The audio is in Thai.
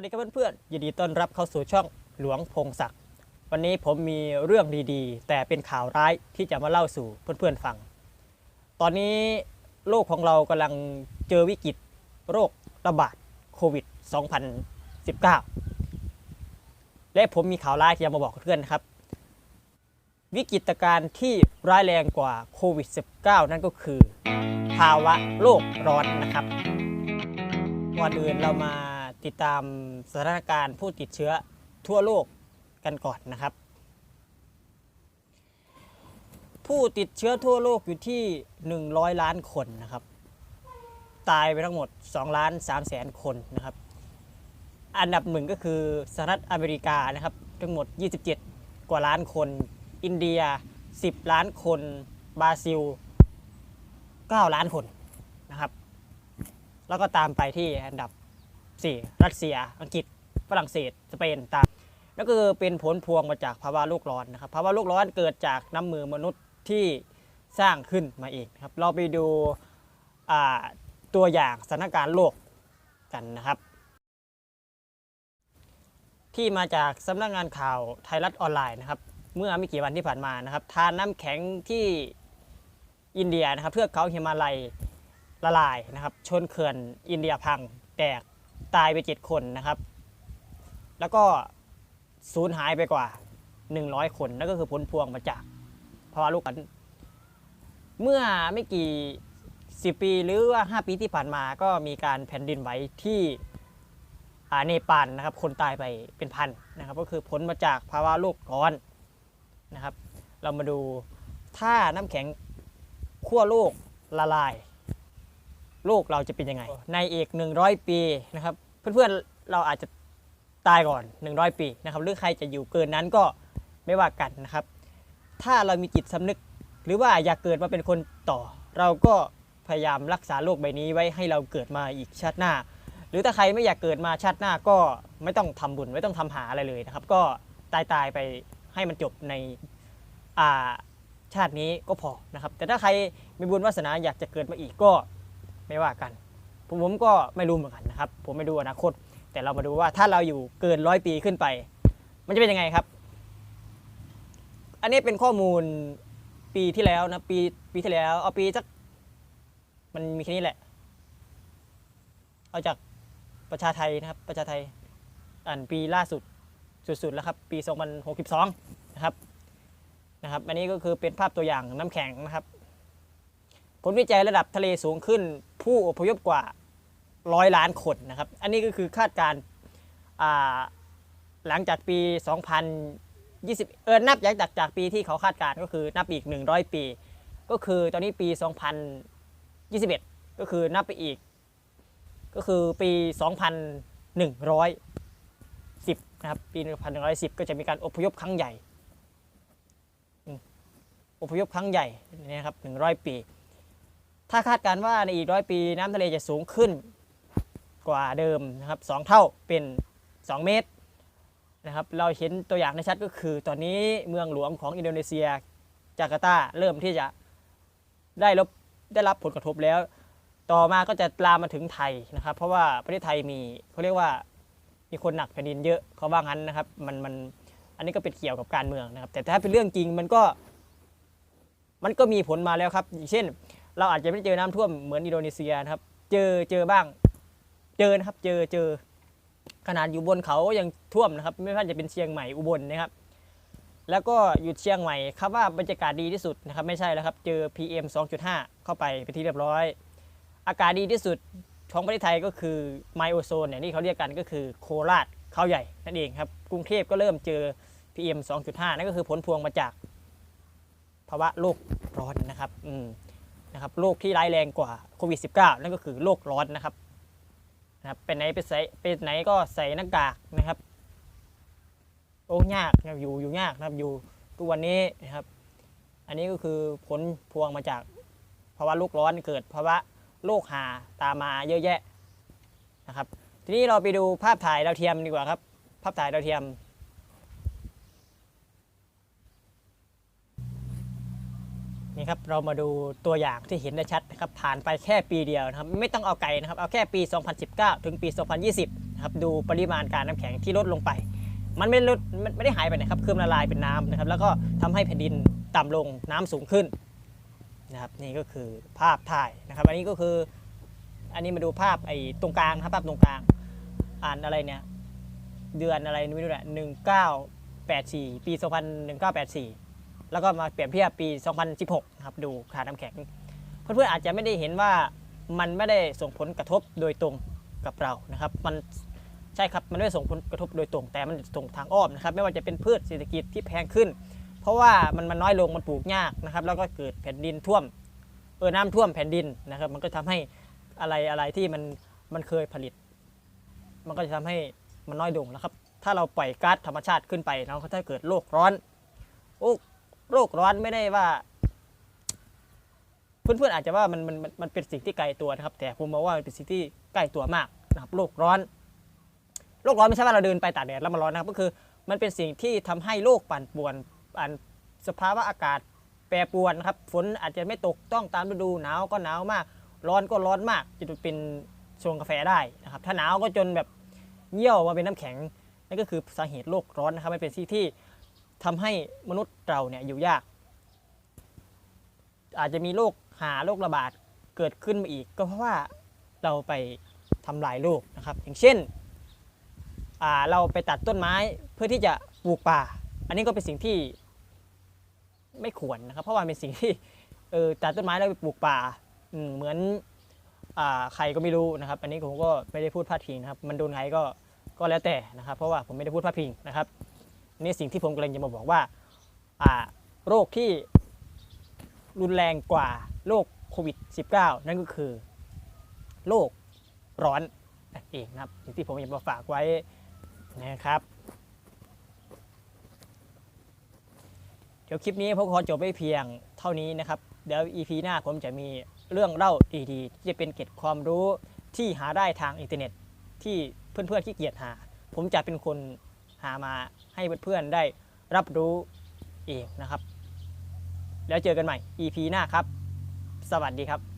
วัสดีครับเพื่อนๆยินดีต้อนรับเข้าสู่ช่องหลวงพงศักดิ์วันนี้ผมมีเรื่องดีๆ แต่เป็นข่าวร้ายที่จะมาเล่าสู่เพื่อนๆฟัง ตอนนี้โลกของเรากำลังเจอวิกฤตโรคระบาดโควิด 2019 และผมมีข่าวร้ายที่จะมาบอกเพื่อนนะครับ วิกฤตการณ์ที่ร้ายแรงกว่าโควิด -19 นั่นก็คือ ภาวะโลกร้อนนะครับก่อนอื่นเรามา ติดตามสถานการณ์ผู้ติดเชื้อทั่วโลกกันก่อนนะครับ ผู้ติดเชื้อทั่วโลกอยู่ที่ 100 ล้านคนนะครับ ตายไปทั้งหมด2ล้าน3แสนคนนะครับ อันดับหนึ่งก็คือสหรัฐอเมริกานะครับ ทั้งหมด 27 กว่าล้านคน อินเดีย 10 ล้านคน บราซิล 9 ล้านคนนะครับ แล้วก็ตามไปที่อันดับ 4 รัสเซีย อังกฤษ ฝรั่งเศส สเปนตามนั่นก็คือเป็นผลพวงมาจากภาวะโลกร้อนนะครับภาวะโลกร้อนเกิดจากน้ำมือมนุษย์ที่สร้างขึ้นมาเองครับ เราไปดูตัวอย่างสถานการณ์โลกกันนะครับ ที่มาจากสำนักงานข่าวไทยรัฐออนไลน์นะครับ เมื่อไม่กี่วันที่ผ่านมานะครับ ทานน้ำแข็งที่อินเดียนะครับเทือกเขาหิมาลัยละลายนะครับ ชนเขื่อนอินเดียพังแตก ตายไป 7 คนนะครับ แล้วก็สูญหายไปกว่า 100 คนนั่นก็คือผลพวงมาจากภาวะโลกร้อนเมื่อไม่กี่10ปีหรือว่า 5 ปีที่ผ่านมาก็มีการแผ่นดินไหวที่อาเนปาลนะครับ คนตายไปเป็นพันนะครับ ก็คือผลมาจากภาวะโลกร้อนนะครับ เรามาดูถ้าน้ำแข็งขั้วโลกละลาย โลกเราจะเป็นยังไง ในอีก 100 ปีนะครับเพื่อนๆเราอาจจะตายก่อน 100 ปีนะครับหรือใครจะอยู่เกินนั้นก็ไม่ว่ากันนะครับ ถ้าเรามีจิตสำนึก หรือว่าอยากเกิดมาเป็นคนต่อ เราก็พยายามรักษาโลกใบนี้ไว้ให้เราเกิดมาอีกชาติหน้า หรือถ้าใครไม่อยากเกิดมาชาติหน้าก็ไม่ต้องทำบุญไม่ต้องทำหาอะไรเลยนะครับ ก็ตายตายๆไปให้มันจบในอาชาตินี้ก็พอนะครับ แต่ถ้าใครมีบุญวาสนาอยากจะเกิดมาอีกก็ ไม่ว่ากัน ผมผมก็ไม่รู้เหมือนกันนะครับ ผมไม่ดูอนาคต แต่เรามาดูว่าถ้าเราอยู่เกินร้อยปีขึ้นไป มันจะเป็นยังไงครับ อันนี้เป็นข้อมูลปีที่แล้วนะปีปีที่แล้ว เอาปีสักมันมีแค่นี้แหละ เอาจากประชาไทยนะครับ ประชาไทยอ่านปีล่าสุดสุดๆแล้วครับ ปี 2062 นะครับนะครับ อันนี้ก็คือเป็นภาพตัวอย่างน้ำแข็งนะครับ ผลวิจัยระดับทะเลสูงขึ้น ผู้อพยพกว่าร้อยล้านคนนะครับ อันนี้ก็คือคาดการณ์หลังจากปี 2020 เออนับจากจากจากปีที่เขาคาดการณ์ก็คือนับอีก 100 ปี ก็คือตอนนี้ปี 2021 ก็คือนับไปอีก ก็คือปี 2110 นะครับ ปี1110 ก็จะมีการอพยพครั้งใหญ่อืมอพยพครั้งใหญ่นะครับ 100 ปี ถ้าคาดการณ์ว่าในอีกร้อยปีน้ำทะเลจะสูงขึ้นกว่าเดิมนะครับสองเท่าเป็น 2 เมตรนะครับเราเห็นตัวอย่างในชัดก็คือ ตอนนี้เมืองหลวงของอินโดนีเซียจาการ์ตาเริ่มที่จะได้รับได้รับผลกระทบแล้ว ต่อมาก็จะลามมาถึงไทยนะครับ เพราะว่าประเทศไทยมีเขาเรียกว่ามีคนหนักแผ่นดินเยอะเขาว่างั้นนะครับมันมันอันนี้ก็เป็นเกี่ยวกับการเมืองนะครับ แต่ถ้าเป็นเรื่องจริงมันก็ มันก็มีผลมาแล้วครับอย่างเช่น เราอาจจะไม่เจอน้ำท่วมเหมือนอินโดนีเซียนะครับ เจอเจอบ้าง เจอนะครับ เจอเจอ ขนาดอยู่บนเขายังท่วมนะครับ ไม่ว่าจะเป็นเชียงใหม่อุบลนะครับ แล้วก็อยู่เชียงใหม่ครับว่าบรรยากาศดีที่สุดนะครับ ไม่ใช่แล้วครับ เจอ PM 2.5 เข้าไปเป็นที่เรียบร้อย อากาศดีที่สุดของประเทศไทยก็คือไมโอโซนเนี่ยที่เขาเรียกกันก็คือโคราชเขาใหญ่นั่นเองครับ กรุงเทพก็เริ่มเจอ PM 2.5 นั่นก็คือผลพวงมาจากภาวะโลกร้อนนะครับ อืม นะครับโรคที่ร้ายแรงกว่าโควิด -19 นั่นก็คือโรคร้อนนะครับนะครับเป็นไหนไปใส่เป็นไหนก็ใส่หน้ากากนะครับโอ้ยากนะครับอยู่อยู่ยากนะครับอยู่ทุกวันนี้นะครับ อันนี้ก็คือผลพวงมาจากภาวะโลกร้อนเกิดภาวะโรคหาตามมาเยอะแยะนะครับ ทีนี้เราไปดูภาพถ่ายดาวเทียมดีกว่าครับ ภาพถ่ายดาวเทียม นี่ครับเรามาดูตัวอย่างที่เห็นได้ชัดนะครับผ่านไปแค่ปีเดียวนะครับไม่ต้องเอาไกลนะครับเอาแค่ปี 2019 ถึงปี 2020นะครับดูปริมาณการน้ำแข็งที่ลดลงไป มันไม่ได้ลดมันไม่ได้หายไปนะครับคือมันละลายเป็นน้ำนะครับแล้วก็ทำให้แผ่นดินต่ำลงน้ำสูงขึ้นนะครับนี่ก็คือภาพถ่ายนะครับ อันนี้ก็คืออันนี้มาดูภาพไอ้ตรงกลางนะครับภาพตรงกลางอ่านอะไรเนี่ยเดือนอะไรไม่รู้แหละหนึ่งเก้าแปดสี่ปีสองพันหนึ่งเก้าแปดสี่ แล้วก็มาเปรียบเทียบปี 2016นะครับดูขาน้ำแข็ง เพื่อนๆอาจจะไม่ได้เห็นว่ามันไม่ได้ส่งผลกระทบโดยตรงกับเรานะครับมันใช่ครับมันไม่ได้ส่งผลกระทบโดยตรง แต่มันส่งทางอ้อมนะครับไม่ว่าจะเป็นพืชเศรษฐกิจที่แพงขึ้น เพราะว่ามันมันน้อยลงมันปลูกยากนะครับ แล้วก็เกิดแผ่นดินท่วมเออน้ำท่วมแผ่นดินนะครับ มันก็ทำให้อะไรอะไรที่มันมันเคยผลิต มันก็จะทำให้มันน้อยลงนะครับ ถ้าเราปล่อยก๊าซธรรมชาติขึ้นไปแล้วถ้าเกิดโลกร้อนโอ้ โลกร้อนไม่ได้ว่า เพื่อนๆอาจจะว่ามันมันมันเป็นสิ่งที่ไกลตัวนะครับ แต่ผมมองว่ามันเป็นสิ่งที่ใกล้ตัวมากนะครับโลกร้อนโลกร้อนไม่ใช่ว่าเราเดินไปตากแดดแล้วมันร้อนนะครับก็คือ มันเป็นสิ่งที่ทำให้โลกปั่นป่วนอันสภาวะอากาศแปรปรวนครับฝนอาจจะไม่ตกต้องตามฤดูหนาวก็หนาวมาก ร้อนก็ร้อนมากจนเป็นชงกาแฟได้นะครับถ้าหนาวก็จนแบบเหี่ยวมาเป็นน้ำแข็งนั่นก็คือสาเหตุโลกร้อนนะครับมันเป็นสิ่งที่ ทำให้มนุษย์เราเนี่ยอยู่ยาก อาจจะมีโรคหาโรคระบาดเกิดขึ้นมาอีก ก็เพราะว่าเราไปทำลายโลกนะครับ อย่างเช่นเราไปตัดต้นไม้เพื่อที่จะปลูกป่า อันนี้ก็เป็นสิ่งที่ไม่ควรนะครับ เพราะว่าเป็นสิ่งที่เออตัดต้นไม้แล้วไปปลูกป่าเหมือนอใครก็ไม่รู้นะครับ อันนี้ผมก็ไม่ได้พูดพาดพิงนะครับ มันโดนใครก็ก็แล้วแต่นะครับ เพราะว่าผมไม่ได้พูดพาดพิงนะครับ นี่สิ่งที่ผมกำลังจะมาบอกว่าโรคที่รุนแรงกว่าโรคโควิด -19 นั่นก็คือโรคร้อนนั่นเองนะครับสิ่งที่ผมอยากมาฝากไว้นะครับเดี๋ยวคลิปนี้ผมขอจบไปเพียงเท่านี้นะครับ เดี๋ยว EP หน้าผมจะมีเรื่องเล่าดีๆที่จะเป็นเกร็ดความรู้ที่หาได้ทางอินเทอร์เน็ต ที่เพื่อนๆขี้เกียจหา ผมจะเป็นคน หามาให้เพื่อนๆได้รับรู้เองนะครับ แล้วเจอกันใหม่ EP หน้าครับ สวัสดีครับ